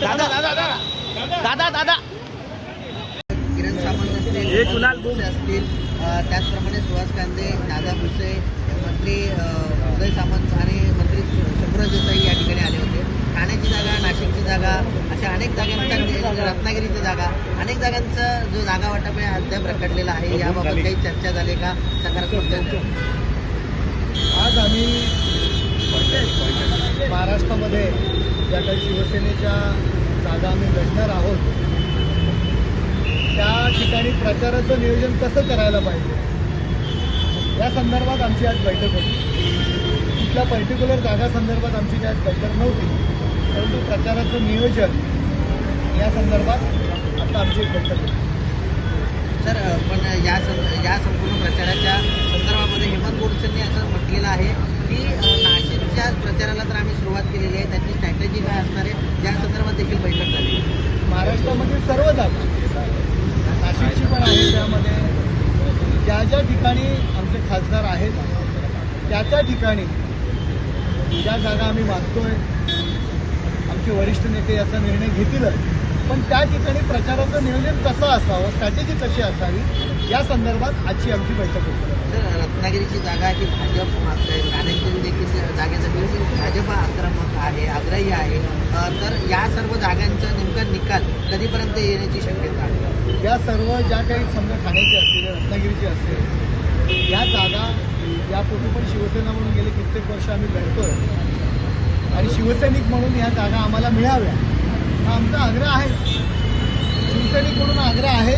दादा दादा दादा दादा किरण सामंत असतील. असतील त्याचप्रमाणे सुहास कांदे दादा भुसे मंत्री उदय सामंत आणि मंत्री शंभूराज देसाई या ठिकाणी आले होते. ठाण्याची जागा नाशिकची जागा अशा अनेक जागांचा रत्नागिरीची जागा अनेक जागांचा जो जागा वाटप आहे अद्याप रखडलेला आहे याबाबत काही चर्चा झाली का? सकारात्मक आज आम्ही महाराष्ट्रामध्ये ज्या काही शिवसेनेच्या जागा आम्ही लढणार आहोत त्या ठिकाणी प्रचाराचं नियोजन कसं करायला पाहिजे? या संदर्भात आमची आज बैठक होती. कुठल्या पर्टिक्युलर जागा संदर्भात आमची आज बैठक नव्हती परंतु प्रचाराचं नियोजन या संदर्भात आता आमची एक बैठक होती. सर पण या सं- या संपूर्ण प्रचाराच्या संदर्भामध्ये हेमंत गोडसेंनी असं म्हटलेलं आहे की नाशिक प्रचाराला तर आम्ही सुरुवात केलेली आहे. त्याची स्ट्रॅटेजी काय असणार आहे? या संदर्भात देखील बैठक झाली. महाराष्ट्रामध्ये सर्व जागा नाशिकची पण आहे त्यामध्ये. ज्या ज्या ठिकाणी आमचे खासदार आहेत त्या त्या ठिकाणी ज्या जागा आम्ही मागतोय आमचे वरिष्ठ नेते याचा निर्णय घेतीलच. पण त्या ठिकाणी प्रचाराचं नियोजन कसं असावं स्ट्रॅटेजी कशी असावी या संदर्भात आजची आमची बैठक होती तर जागा ही भाजप मागते ठाण्याची देखील जागेसाठी भाजप आक्रमक आहे आग्रही आहे. तर या सर्व जागांचा नेमका निकाल कधीपर्यंत येण्याची शक्यता आहे? या सर्व ज्या काही समजा ठाण्याची असतील रत्नागिरीची असतील या जागा यापूर्वी पण शिवसेना म्हणून गेले कित्येक वर्ष आम्ही लढतोय. आणि शिवसैनिक म्हणून या जागा आम्हाला मिळाव्या. हा आमचा आग्रह आहे. शिवसैनिक म्हणून आग्रह आहे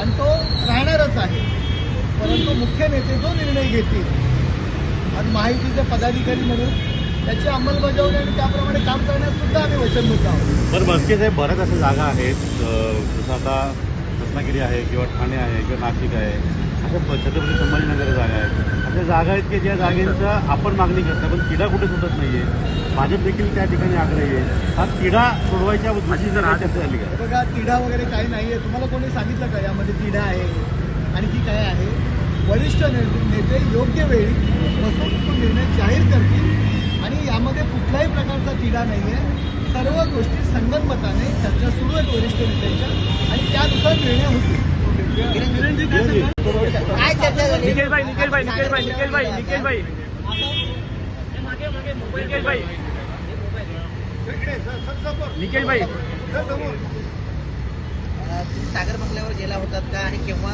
आणि तो राहणारच आहे. परंतु मुख्य नेते जो निर्णय घेतील आणि माहितीचे पदाधिकारी म्हणून त्याची अंमलबजावणी आणि त्याप्रमाणे काम करण्यास सुद्धा आम्ही वचनबद्ध आहोत. पण मस्के साहेब बऱ्याच अशा जागा आहेत. जसं आता रत्नागिरी आहे किंवा ठाणे आहे किंवा नाशिक आहे. अशा छत्रपती संभाजीनगर जागा आहेत. अशा जागा आहेत की ज्या जागेचं आपण मागणी करता पण किडा कुठे सुटत नाहीये. भाजप देखील त्या ठिकाणी आग्रही आहे. हा किडा सोडवायच्या उद्देशी जर का? हे बघा तिढा वगैरे काही नाही आहे तुम्हाला कोणी सांगितलं का यामध्ये तिढा आहे? आणखी काय आहे? वरिष्ठ नेते योग्य वेळी बसून तो निर्णय जाहीर करतील आणि यामध्ये कुठल्याही प्रकारचा तिढा नाही आहे सर्व गोष्टी संगनमताने चर्चा सुरू आहेत वरिष्ठ नेत्यांच्या आणि त्यानुसार निर्णय होतील. काय चर्चा झाली? निकेश भाई निकेश भाई निकेश भाई निकेश भाई निकेश भाई निकेश भाई निकेश भाई तुम्ही सागर बंगल्यावर गेला होतात का? आणि केव्हा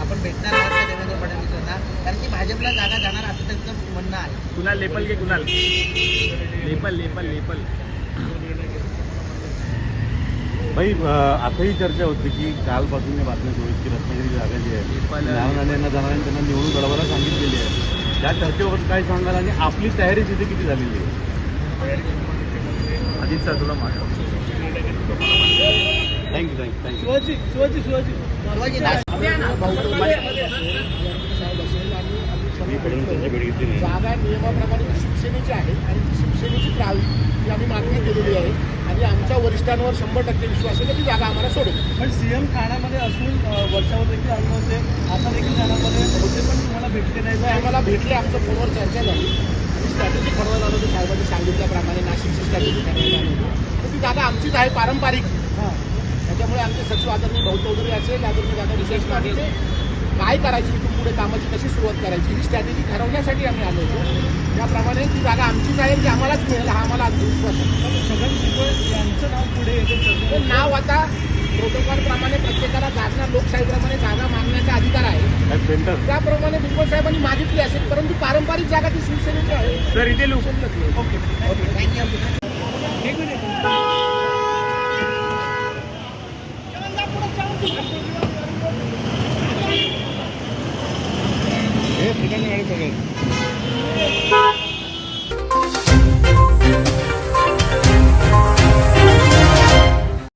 आपण भेटणार आहात का देवेंद्र फडणवीसांना कारण की भाजपला जागा जाणार असं त्यांचं म्हणणं आहे. कुणाल लेपल घे कुणाल. Lapel lapel lapel. भाई असंही चर्चा होती की कालपासून या बातम्या सुरू आहेत की रत्नागिरी जागा जी आहे नारायण यांना जाणाऱ्यांना त्यांना निवडून लढवायला सांगितलेली आहे. त्या चर्चेवर काय सांगाल आणि आपली तयारी तिथे किती झालेली आहे? अजित सर तुला मार thank you thank you thank you Shivaji Shivaji Shivaji. जागा नियमाप्रमाणे ती शिवसेनेची आहे. आणि ती शिवसेनेचीच राहावी ही आम्ही मागणी केलेली आहे. आणि आमच्या वरिष्ठांवर शंभर टक्के विश्वास आहे की ती जागा आम्हाला सोडेल पण सीएम ठाण्यामध्ये असून वर्षावर देखील आले होते. आता देखील ठाण्यामध्ये होते पण तुम्हाला भेटले नाही तर आम्हाला भेटले. आमच्या फोनवर चर्चा झाली. आणि स्ट्रॅटेजी ठरवलं झालं होतं साहेबांनी सांगितल्याप्रमाणे नाशिकची स्ट्रॅटेजी ठरवली झाली होती. तर ती जागा आमचीच आहे पारंपरिक. त्याच्यामुळे आमचे सचिव आदरणीय भाऊ चौधरी असेल आदरणीय दादा विशेष पाटील काय करायची इथून पुढे कामाची कशी सुरुवात करायची ही स्ट्रॅटेजी ठरवण्यासाठी आम्ही आलो होतो. त्याप्रमाणे ती जागा आमचीच आहे ती आम्हालाच मिळेल हा आम्हाला अगदी विश्वास आहे. छगन यांचं नाव पुढे येते नाव आता प्रोटोकॉल प्रमाणे प्रत्येकाला जागा लोकशाहीप्रमाणे जागा मागण्याचा अधिकार आहे. त्याप्रमाणे भुजबळ साहेबांनी मागितली असेल परंतु पारंपरिक जागा ती शिवसेनेची आहे. सर इथे ओके थँक्यू ভিটামিন আগে থেকে।